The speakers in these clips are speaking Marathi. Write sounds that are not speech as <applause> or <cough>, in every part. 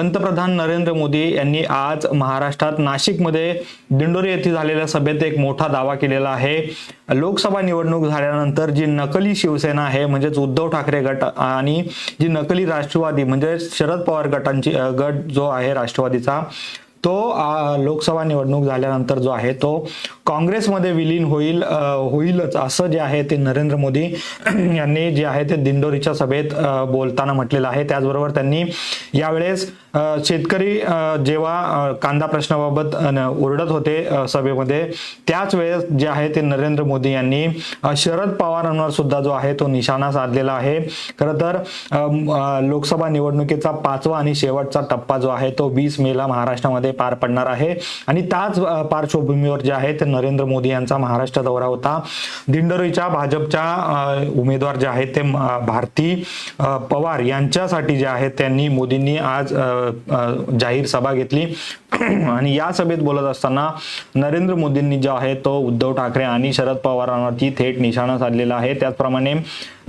पंतप्रधान नरेंद्र मोदी यांनी आज महाराष्ट्रात नाशिकमध्ये दिंडोरी येथे झालेल्या सभेत एक मोठा दावा केलेला आहे. लोकसभा निवडणूक झाल्यानंतर जी नकली शिवसेना आहे म्हणजेच उद्धव ठाकरे गट आणि जी नकली राष्ट्रवादी म्हणजे शरद पवार गटांची गट जो आहे राष्ट्रवादीचा तो लोकसभा निवडणूक झाल्यानंतर जो आहे तो काँग्रेसमध्ये विलीन होईल होईलच असं जे आहे ते नरेंद्र मोदी <clears throat> यांनी जे आहे ते दिंडोरीच्या सभेत बोलताना म्हटलेलं आहे. त्याचबरोबर त्यांनी यावेळेस शेतकरी जेव्हा कांदा प्रश्नाबाबत ओरडत होते सभेमध्ये त्याच वेळेस जे आहे ते नरेंद्र मोदी यांनी शरद पवारांवर सुद्धा जो आहे तो निशाणा साधलेला आहे. खरं तर लोकसभा निवडणुकीचा पाचवा आणि शेवटचा टप्पा जो आहे तो वीस मेला महाराष्ट्रामध्ये पार पडणार आहे. आणि त्याच पार्श्वभूमीवर जे आहे ते नरेंद्र मोदी यांचा महाराष्ट्र दौरा होता. दिंडोरीच्या भाजपच्या उमेदवार जे आहेत ते भारती पवार यांच्यासाठी जे आहेत त्यांनी मोदींनी आज जाहीर सभा घेतली. <clears throat> आणि या सभेत बोलत असताना नरेंद्र मोदींनी जो आहे तो उद्धव ठाकरे आणि शरद पवारांवरती थेट निशाणा साधलेला आहे. त्याचप्रमाणे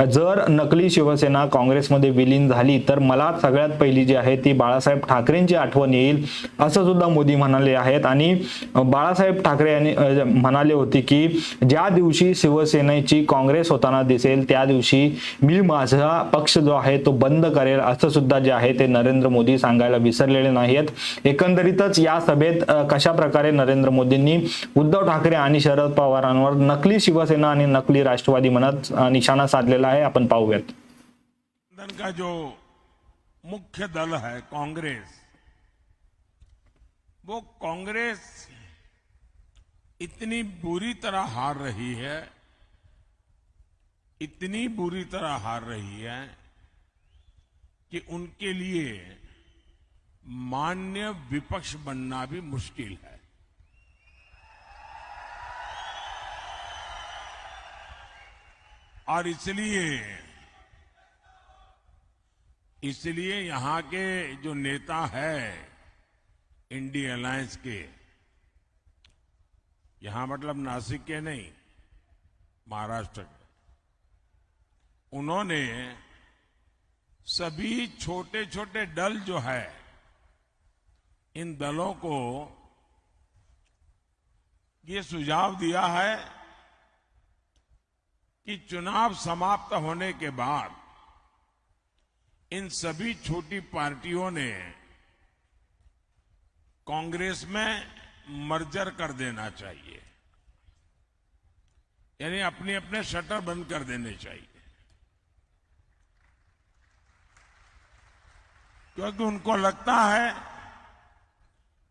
जर नकली शिवसेना काँग्रेसमध्ये विलीन झाली तर मला सगळ्यात पहिली जी आहे ती बाळासाहेब ठाकरेंची आठवण येईल असं सुद्धा मोदी म्हणाले आहेत. आणि बाळासाहेब ठाकरे यांनी म्हणाले होते की ज्या दिवशी शिवसेनेची काँग्रेस होताना दिसेल त्या दिवशी मी माझा पक्ष जो आहे तो बंद करेल असं सुद्धा जे आहे ते नरेंद्र मोदी सांगायला विसरलेले नाहीत एकंदरीतच या सभेत कशा प्रकारे नरेंद्र मोदींनी उद्धव ठाकरे आणि शरद पवारांवर नकली शिवसेना आणि नकली राष्ट्रवादी म्हणत निशाणा साधलेला आहे आपण पाहूयात का जो मुख्य दल है कांग्रेस, वो कांग्रेस इतनी बुरी तरह हार रही है, इतनी बुरी तरह हार रही है कि उनके लिए मान्य विपक्ष बनना भी मुश्किल है। और इसलिए इसलिए यहाँ के जो नेता है इंडी अलायंस के, यहाँ मतलब नासिक के नहीं, महाराष्ट्र के, उन्होंने सभी छोटे छोटे दल जो है, इन दलों को ये सुझाव दिया है कि चुनाव समाप्त होने के बाद इन सभी छोटी पार्टियों ने कांग्रेस में मर्जर कर देना चाहिए। यानी अपने अपने शटर बंद कर देने चाहिए। क्योंकि उनको लगता है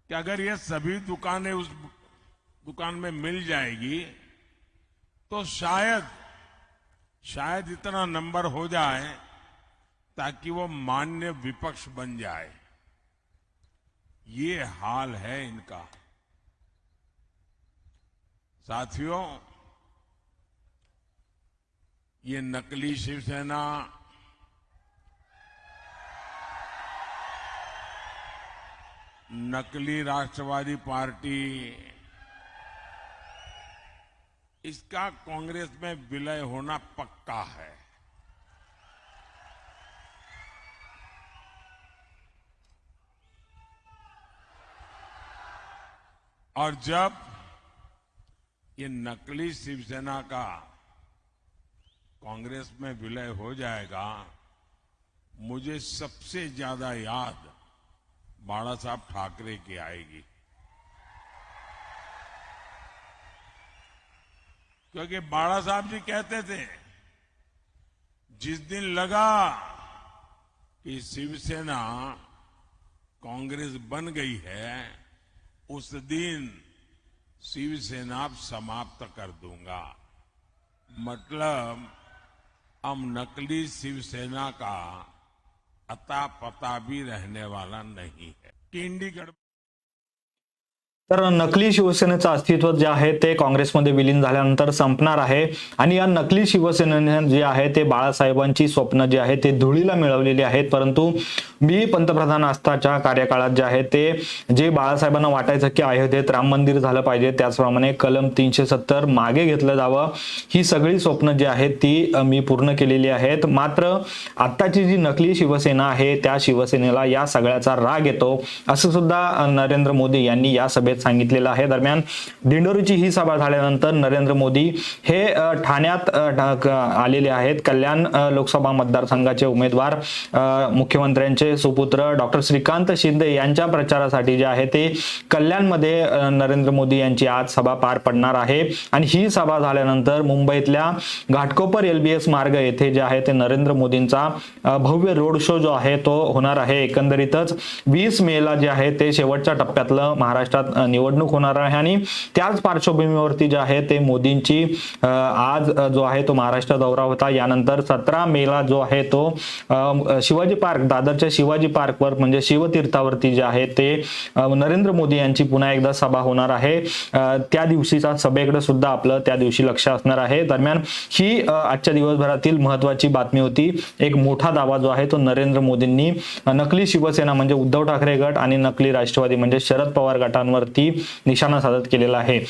कि अगर ये सभी दुकानें उस दुकान में मिल जाएगी तो शायद शायद इतना नंबर हो जाए ताकि वो मान्य विपक्ष बन जाए। ये हाल है इनका। साथियों, ये नकली शिवसेना नकली राष्ट्रवादी पार्टी इसका कांग्रेस में विलय होना पक्का है। और जब ये नकली शिवसेना का कांग्रेस में विलय हो जाएगा, मुझे सबसे ज़्यादा याद बाड़ा साहब ठाकरे की आएगी। क्योंकि बाड़ा साहब जी कहते थे, जिस दिन लगा कि शिवसेना कांग्रेस बन गई है, उस दिन शिवसेना समाप्त कर दूँगा। मतलब अब नकली शिवसेना का अता पता भी रहने वाला नहीं है। किंडी गढ़ तर नकली शिवसेनेचं अस्तित्व जे आहे ते काँग्रेसमध्ये विलीन झाल्यानंतर संपणार आहे. आणि या नकली शिवसेनेने जे आहे ते बाळासाहेबांची स्वप्न जे आहे ते धुळीला मिळवलेली आहेत. परंतु मी पंतप्रधान असताच्या कार्यकाळात जे आहे ते जे बाळासाहेबांना वाटायचं की अयोध्येत राम मंदिर झालं पाहिजे त्याचप्रमाणे कलम तीनशे सत्तर मागे घेतलं जावं. ही सगळी स्वप्न जी आहेत ती मी पूर्ण केलेली आहेत. मात्र आत्ताची जी नकली शिवसेना आहे त्या शिवसेनेला या सगळ्याचा राग येतो. असं सुद्धा नरेंद्र मोदी यांनी या सभेत सांगितलेलं आहे. दरम्यान दिंडोरीची ही सभा झाल्यानंतर नरेंद्र मोदी हे ठाण्यात आलेले आहेत. कल्याण लोकसभा मतदारसंघाचे उमेदवार मुख्यमंत्र्यांचे सुपुत्र डॉक्टर श्रीकांत शिंदे यांच्या प्रचारासाठी जे आहे ते कल्याणमध्ये नरेंद्र मोदी यांची आज सभा पार पडणार आहे. आणि ही सभा झाल्यानंतर मुंबईतल्या घाटकोपर एलबीएस मार्ग येथे जे आहे ते नरेंद्र मोदींचा भव्य रोड शो जो आहे तो होणार आहे. एकंदरीतच वीस मेला जे आहे ते शेवटच्या टप्प्यातलं महाराष्ट्रात निवडणूक होणार आहे आणि त्याच पार्श्वभूमीवरती जे आहे ते मोदींची आज जो आहे तो महाराष्ट्र दौरा होता. यानंतर सतरा मेला जो आहे तो शिवाजी पार्क दादरच्या शिवाजी पार्कवर म्हणजे शिवतीर्थावरती जे आहे ते नरेंद्र मोदी यांची पुन्हा एकदा सभा होणार आहे. त्या दिवशीचा सभेकडे सुद्धा आपलं त्या दिवशी लक्ष असणार आहे. दरम्यान ही आजच्या दिवसभरातील महत्वाची बातमी होती. एक मोठा दावा जो आहे तो नरेंद्र मोदींनी नकली शिवसेना म्हणजे उद्धव ठाकरे गट आणि नकली राष्ट्रवादी म्हणजे शरद पवार गटांवरती निशाणा साधत केलेला आहे.